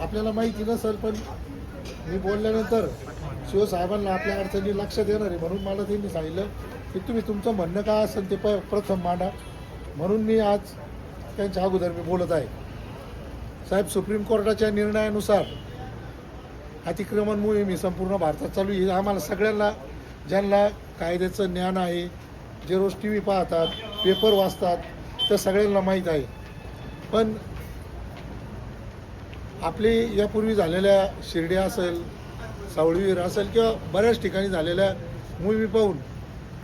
आपल्याला माहिती नसेल पण मी बोलल्यानंतर शिवसाहेबांना आपल्या अडचणी लक्ष देणार आहे. म्हणून मला त्यांनी सांगितलं की तुम्ही तुमचं म्हणणं काय असेल ते प प्रथम मांडा. म्हणून मी आज त्यांच्या अगोदर मी बोलत आहे. साहेब सुप्रीम कोर्टाच्या निर्णयानुसार अतिक्रमण मोहीम ही संपूर्ण भारतात चालू आहे. आम्हाला सगळ्यांना ज्यांना कायद्याचं ज्ञान आहे जे रोज टी व्ही पाहतात पेपर वाचतात त्या सगळ्यांना माहीत आहे. पण आपली यापूर्वी झालेल्या शिर्डी असेल सावळीवीर असेल किंवा बऱ्याच ठिकाणी झालेल्या मूवी पाहून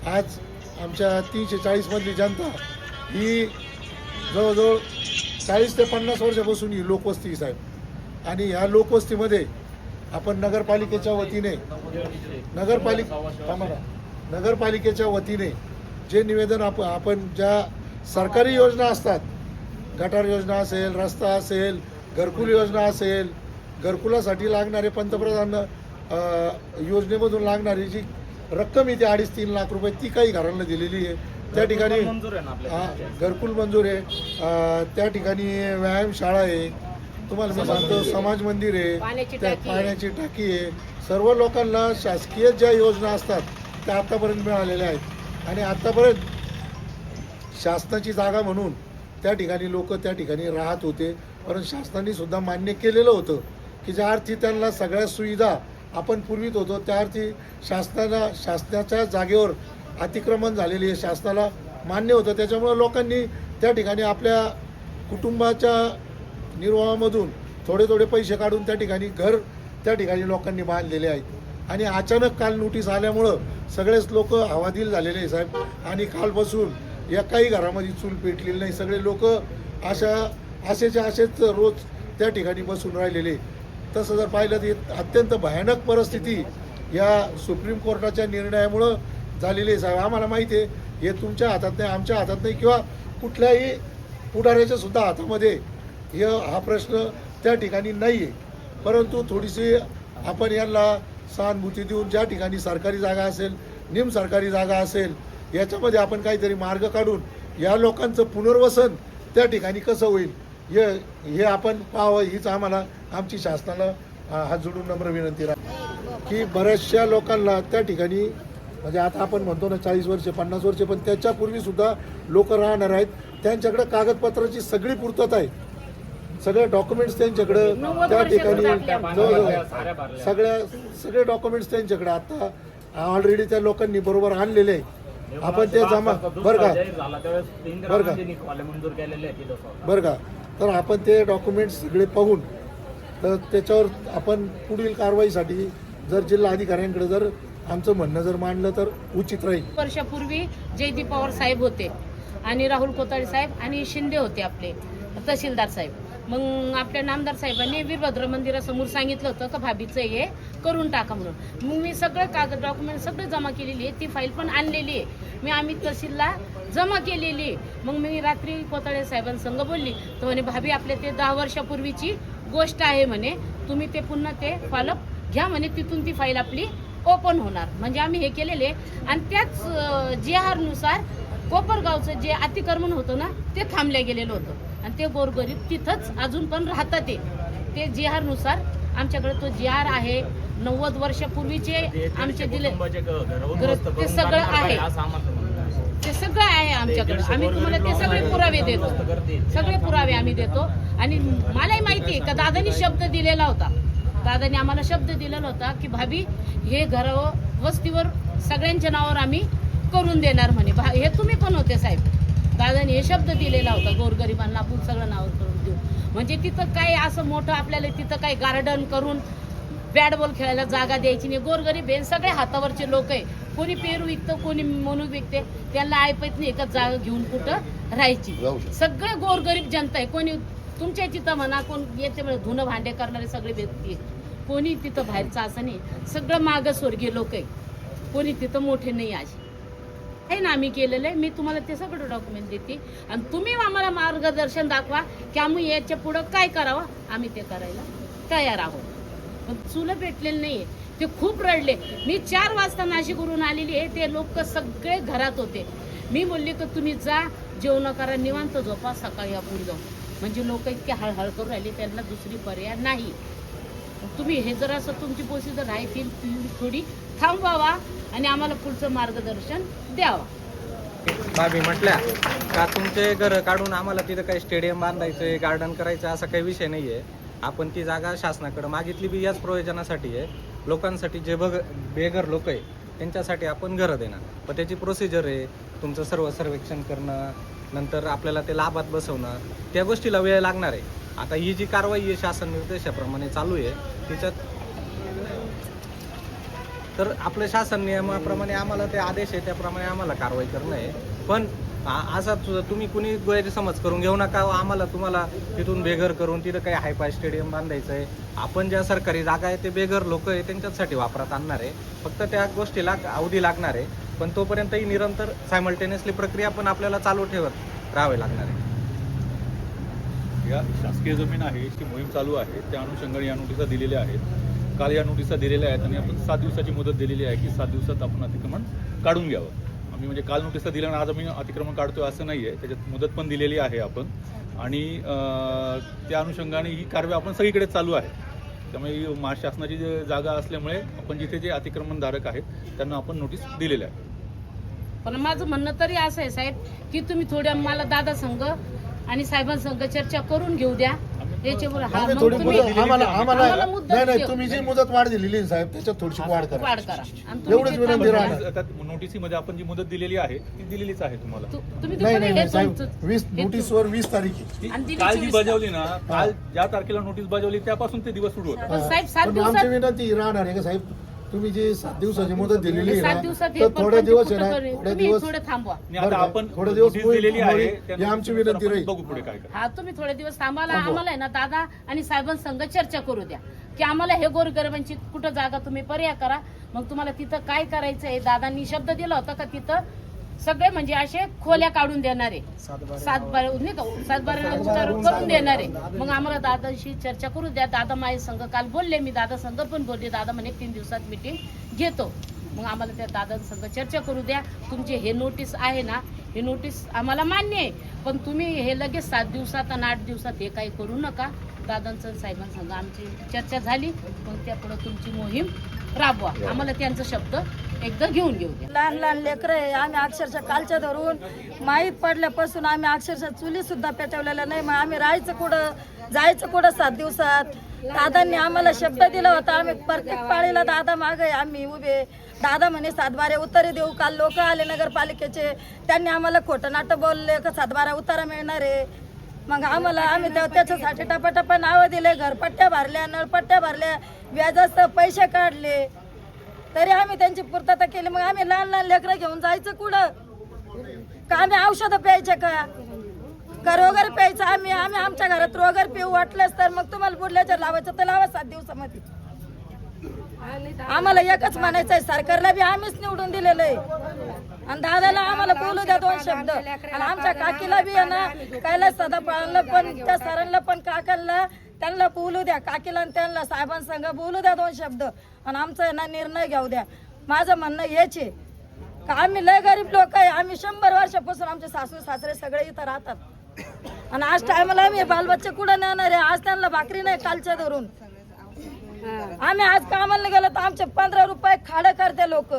आज आमच्या तीनशे चाळीसमधली जनता ही जवळजवळ चाळीस ते पन्नास वर्षापासून ही लोकवस्ती साहेब. आणि ह्या लोकवस्तीमध्ये आपण नगरपालिकेच्या वतीने नगरपालिक नगरपालिकेच्या वतीने जे निवेदन आप आपण ज्या सरकारी योजना असतात गटार योजना असेल रस्ता असेल घरकुल योजना असेल घरकुलासाठी लागणारे पंतप्रधान योजनेमधून लागणारी जी रक्कम येते अडीच तीन लाख रुपये ती काही घरांना दिलेली आहे. त्या ठिकाणी हा, घरकुल मंजूर आहे. त्या ठिकाणी व्यायामशाळा आहे. तुम्हाला मी सांगतो समाज मंदिर आहे. पाण्याची त्या टाकी आहे. पाण्याची टाकी आहे. सर्व लोकांना शासकीय ज्या योजना असतात त्या आत्तापर्यंत मिळालेल्या आहेत. आणि आत्तापर्यंत शासनाची जागा म्हणून त्या ठिकाणी लोक त्या ठिकाणी राहत होते. परंतु शासनाने सुद्धा मान्य केलेलं होतं की ज्या अर्थी त्यांना सगळ्या सुविधा आपण पुरवित होतो त्या अर्थी शासनाला शासनाच्या जागेवर अतिक्रमण झालेली आहे शासनाला मान्य होतं. त्याच्यामुळं लोकांनी त्या ठिकाणी आपल्या कुटुंबाच्या निर्वाहामधून थोडे थोडे पैसे काढून त्या ठिकाणी घर त्या ठिकाणी लोकांनी बांधलेले आहेत. आणि अचानक काल नोटीस आल्यामुळं सगळेच लोक हवादिल झालेले आहे साहेब. आणि कालपासून एकाही घरामध्ये चूल पेटलेली नाही. सगळे लोक अशा असेच्या असेच रोज त्या ठिकाणी बसून राहिलेले. तसं जर पाहिलं तर अत्यंत भयानक परिस्थिती या सुप्रीम कोर्टाच्या निर्णयामुळं झालेली आहे. साहेब आम्हाला माहिती आहे हे तुमच्या हातात नाही आमच्या हातात नाही किंवा कुठल्याही पुढाऱ्याच्या सुद्धा हातामध्ये हे हा प्रश्न त्या ठिकाणी नाही आहे परंतु थोडीशी आपण यांना सहानुभूती देऊन ज्या ठिकाणी सरकारी जागा असेल निम सरकारी जागा असेल याच्यामध्ये आपण काहीतरी मार्ग काढून या लोकांचं पुनर्वसन त्या ठिकाणी कसं होईल? हे हे आपण पाहावं हीच आम्हाला आमची शासनाला हात जोडून नम्र विनंती राहते की बऱ्याचशा लोकांना त्या ठिकाणी म्हणजे आता आपण म्हणतो ना चाळीस वर्षे पन्नास वर्षे पण त्याच्यापूर्वी सुद्धा लोक राहणार आहेत. त्यांच्याकडे कागदपत्राची सगळी पूर्तता आहे. सगळे डॉक्युमेंट्स त्यांच्याकडे त्या ठिकाणी जवळजवळ. सगळ्या सगळे डॉक्युमेंट्स त्यांच्याकडे. आता ऑलरेडी त्या लोकांनी बरोबर आणलेले आहे. आपण ते जमा बरं का? बरं का? बरं का? तर आपण ते डॉक्युमेंट्स सगळे पाहून तर त्याच्यावर आपण पुढील कारवाईसाठी जर जिल्हा अधिकाऱ्यांकडे जर आमचं म्हणणं जर मांडलं तर उचित राहील. वर्षापूर्वी जयदीप पवार साहेब होते आणि राहुल कोताळे साहेब आणि शिंदे होते आपले तहसीलदार साहेब. मग आपल्या नामदार साहेबांनी वीरभद्र मंदिरासमोर सांगितलं होतं का भाभीचं हे करून टाका म्हणून. मग मी सगळं कागद डॉक्युमेंट सगळं जमा केलेली आहे ती फाईल पण आणलेली आहे. मी आम्ही तहसीलला जमा केलेली मग मी रात्री कोताळे साहेबांसंग बोलली तर म्हणे भाभी आपल्या ते दहा वर्षापूर्वीची गोष्ट आहे म्हणे तुम्ही ते पुन्हा ते फॉलोअप घ्या म्हणे तिथून ती फाईल आपली ओपन होणार. म्हणजे आम्ही हे केलेले आहे. आणि त्याच जी आरनुसार कोपरगावचं जे अतिक्रमण होतं ना ते थांबल्या गेलेलं होतं. आणि ते गोरगरीब तिथंच अजून पण राहतात ते. ते जी आरनुसार आमच्याकडे तो जी आर आहे. नव्वद वर्षापूर्वीचे आमचे दिले ते सगळं आहे. ते सगळं आहे आमच्याकडे. आम्ही तुम्हाला ते सगळे पुरावे देतो. सगळे पुरावे आम्ही देतो. आणि मलाही माहिती आहे का दादानी शब्द दिलेला होता. दादाने आम्हाला शब्द दिलेला होता की भाभी हे घर वस्तीवर सगळ्यांच्या नावावर आम्ही करून देणार म्हणे. हे तुम्ही पण होते साहेब. दादाने हे शब्द दिलेला होता गोरगरिबांना आपण सगळं नावावर करून देऊ. म्हणजे तिथं काय असं मोठं आपल्याला तिथं काय गार्डन करून बॅट बॉल खेळायला जागा द्यायची नाही. गोरगरीब हे सगळे हातावरचे लोक आहे. कोणी पेरू विकतं कोणी मनुक विकते. त्यांना ऐपत नाही एकच जागा घेऊन कुठं राहायची. सगळे गोरगरीब जनता आहे. कोणी तुमच्या तिथं म्हणा कोण येते म्हणजे धुणं भांडे करणारे सगळे व्यक्ती आहे कोणी तिथं बाहेरचं असं नाही. सगळं मागासवर्गीय लोक आहे. कोणी तिथं मोठे नाही आज आहे ना आम्ही केलेलं आहे. मी तुम्हाला ते सगळं डॉक्युमेंट देते. आणि तुम्ही आम्हाला मार्गदर्शन दाखवा की आम्ही याच्या पुढं काय करावं. आम्ही ते करायला तयार आहोत. पण चुलं भेटलेलं नाहीये. ते खूप रडले. मी चार वाजता नाशिकवरून आलेली आहे. ते लोक सगळे घरात होते. मी बोलले की तुम्ही जा जेवण करा निवांत झोपा सकाळी आपण जाऊ. म्हणजे लोक इतके हळहळ करून राहिले त्यांना दुसरी पर्याय नाही. तुम्ही हे जर असं तुमची पोसी आहे राहतील थोडी थांबवावा. आणि आम्हाला पुढचं मार्गदर्शन द्यावं. भाभी म्हटल्या का तुमचे घर काढून आम्हाला तिथं काही स्टेडियम बांधायचं गार्डन करायचं असा काही विषय नाही आहे आपण ती जागा शासनाकडे मागितली बी याच प्रयोजनासाठी आहे. लोकांसाठी जे बघ बेघर लोक आहे त्यांच्यासाठी आपण घरं देणार. पण त्याची प्रोसिजर आहे तुमचं सर्व सर्वेक्षण करणं नंतर आपल्याला ते लाभात बसवणं त्या गोष्टीला वेळ लागणार आहे. आता ही जी कारवाई आहे शासन निर्देशाप्रमाणे चालू आहे तिच्यात तर आपलं शासन नियमाप्रमाणे आम्हाला ते आदेश आहे त्याप्रमाणे आम्हाला कारवाई करणं आहे. पण असा तुम्ही कुणी गैरसमज करून घेऊ नका आम्हाला तुम्हाला तिथून बेघर करून तिथं काही हायफाय स्टेडियम बांधायचं आहे. आपण ज्या सरकारी जागा आहे ते बेघर लोक आहे त्यांच्यासाठी वापरात आणणार आहे. फक्त त्या गोष्टीला अवधी लागणार आहे. पण तोपर्यंत ही निरंतर सायमल्टेनियसली प्रक्रिया पण आपल्याला चालू ठेवत राहावे लागणार आहे. या शासकीय जमीन आहे ती मोहीम चालू आहे त्या अनुषंगाने या नोटिसा दिलेल्या आहेत. काल या नोटिसा दिलेल्या आहेत आणि आपण सात दिवसाची मुदत दिलेली आहे की सात दिवसात आपण अतिक्रमण काढून घ्यावं. आम्ही म्हणजे काल नोटिसा दिल्या आणि आज आम्ही अतिक्रमण काढतोय असं नाही आहे त्याच्यात मुदत पण दिलेली आहे आपण. आणि त्या अनुषंगाने ही कारवाई आपण सगळीकडे चालू आहे. त्यामुळे ही महा शासनाची जी जागा असल्यामुळे आपण जिथे जे अतिक्रमणधारक आहेत त्यांना आपण नोटीस दिलेल्या आहे. पण माझं म्हणणं तरी असं आहे साहेब की तुम्ही थोड्या मला दादा संघ आणि साहेबांसंघ चर्चा करून घेऊ द्या. हा, आम्ही मग थोडी तुम्ही मुदत आम्हाला आम्हाला आम्हाला मुदत नाही नाही देऊ. तुम्ही जी मुदत वाढ दिलेली आहे साहेब त्याच्यात थोडीशी वाढ करा वाढ करा आणि तुम्ही एवढंच ते विनंती थांबवा. राहणार. आता नोटिसीमध्ये आपण जी मुदत दिलेली आहे ती दिलेलीच आहे तुम्हाला तु- तुम्ही नाही नाही हे नाही साहेब तुमचं- वीस हे नोटीसवर वीस तारीख आहे ती आणि काल जी बजावली ना काल ज्या तारखेला नोटीस बजावली त्यापासून ते दिवस सुरू होतात पण साहेब सात पण दिवसात आमची विनंती राहणार आहे का साहेब तुम्ही जी सात दिवसाची मुदत दिलेली आहे सात ना दिवसात हे तर पण थोडे दिवस आहे कुठं ना करेल? थोडे तुम्ही दिवस थोडे थांबवा आणि आता बरं, आपण थोडे दिवस नोटीस दिलेली आहे ही आमची विनंती राहील. बघू पुढे काय काय हा तुम्ही थोडे दिवस थांबाला थांबवा. आम्हाला आहे ना दादा आणि साहेबांसंग चर्चा करू द्या की आम्हाला हे गोरगरिबांची कुठं जागा तुम्ही पर्याय करा मग तुम्हाला तिथं काय करायचं आहे दादांनी शब्द दिला होता का तिथं सगळे म्हणजे असे खोल्या काढून देणारे. सात बारा नाही का? सात बारा उतार करून देणारे. मग आम्हाला दादाशी चर्चा करू द्या. दादा माझे संघ काल बोलले. मी दादा संघ पण बोलले. दादा म्हणे तीन दिवसात मिटिंग घेतो. मग आम्हाला त्या दादांसंग चर्चा करू द्या. तुमचे हे नोटीस आहे ना हे नोटीस आम्हाला मान्य आहे. पण तुम्ही हे लगेच सात दिवसात आणि आठ दिवसात हे काही करू नका. दादांचं साहेबांसंग आमची चर्चा झाली. मग त्यापुढे तुमची मोहीम राबवा. आम्हाला त्यांचा शब्द एकदा घेऊन घेऊ द्या. लहान लहान लेकरं आहे आम्ही अक्षरशः कालच्या धरून माहीत पडल्यापासून आम्ही अक्षरशः चुली सुद्धा पेटवलेल्या नाही. मग आम्ही राहायचं कुठं? जायचं कुठं सात दिवसात? दादांनी आम्हाला शब्द दिला होता आम्ही प्रत्येक पाळीला दादा मागे आम्ही उभे. दादा म्हणे सातबारे उतारे देऊ काल लोक आले नगरपालिकेचे. त्यांनी आम्हाला खोटं नाटं बोलले का सातबारा उतारा मिळणार आहे? मग आम्हाला आम्ही त्या- त्याच्यासाठी टपाटपा नावं दिले घरपट्ट्या भरल्या नळपट्ट्या भरल्या व्याजाचं पैसे काढले. तरी आम्ही त्यांची पूर्तता केली. मग आम्ही लहान लहान लेकरं घेऊन जायचं कुठं? का आम्ही औषधं प्यायचे का? का रोगर प्यायचं? आम्ही आम्ही आमच्या घरात रोगर पिऊ वाटलंच तर मग तुम्हाला बुडल्याच्या लावायचं तर लावा सात दिवसामध्ये. आम्हाला एकच म्हणायचं आहे सरकारला बी आम्हीच निवडून दिलेलं आहे. आणि दादाला आम्हाला बोलू द्या दोन शब्द. आणि आमच्या काकीला बी आहे ना कैलास सदा पण त्या सरांना पण काकांना त्यांना बोलू द्या. काकीला आणि त्यांना साहेबांसंग बोलू द्या दोन शब्द. आणि आमचा ना निर्णय घेऊ द्या. माझं म्हणणं हेच आहे का आम्ही लय गरीब लोक आहे आम्ही शंभर वर्षापासून आमचे सासू सासरे सगळे इथं राहतात. आणि आज टायमाला आम्ही बालबच्चे कुठं नेणार आहे? आज त्यांना भाकरी नाही कालच्या धरून आम्ही आज कामाला गेलो तर आमचे पंधरा रुपये खाडं करते लोक.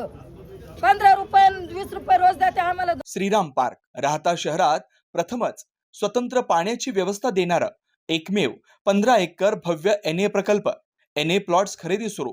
पंधरा रुपये वीस रुपये रोज देते आम्हाला. श्रीराम पार्क राहता शहरात प्रथमच स्वतंत्र पाण्याची व्यवस्था देणारा एकमेव पंधरा एकर भव्य एन ए प्रकल्प. एन ए प्लॉट्स खरेदी सुरू.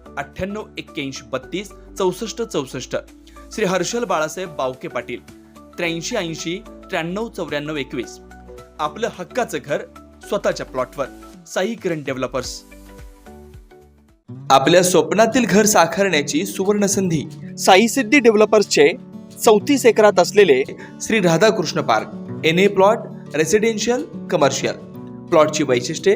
अठ्ठ्याण्णव एक्क्याऐंशी बत्तीस चौसष्ट चौसष्ट. श्री हर्षल बाळासाहेब बावके पाटील त्र्याऐंशी ऐंशी त्र्याण्णव चौऱ्याण्णव एकवीस. आपलं हक्काचं घर स्वतःच्या प्लॉटवर. साई किरण डेव्हलपर्स. आपल्या स्वप्नातील घर साकारण्याची सुवर्ण संधी साई सिद्धी डेव्हलपर्सचे चौतीस एकरात असलेले Shri Radhakrishna park. N A plot residential commercial प्लॉटची वैशिष्ट्ये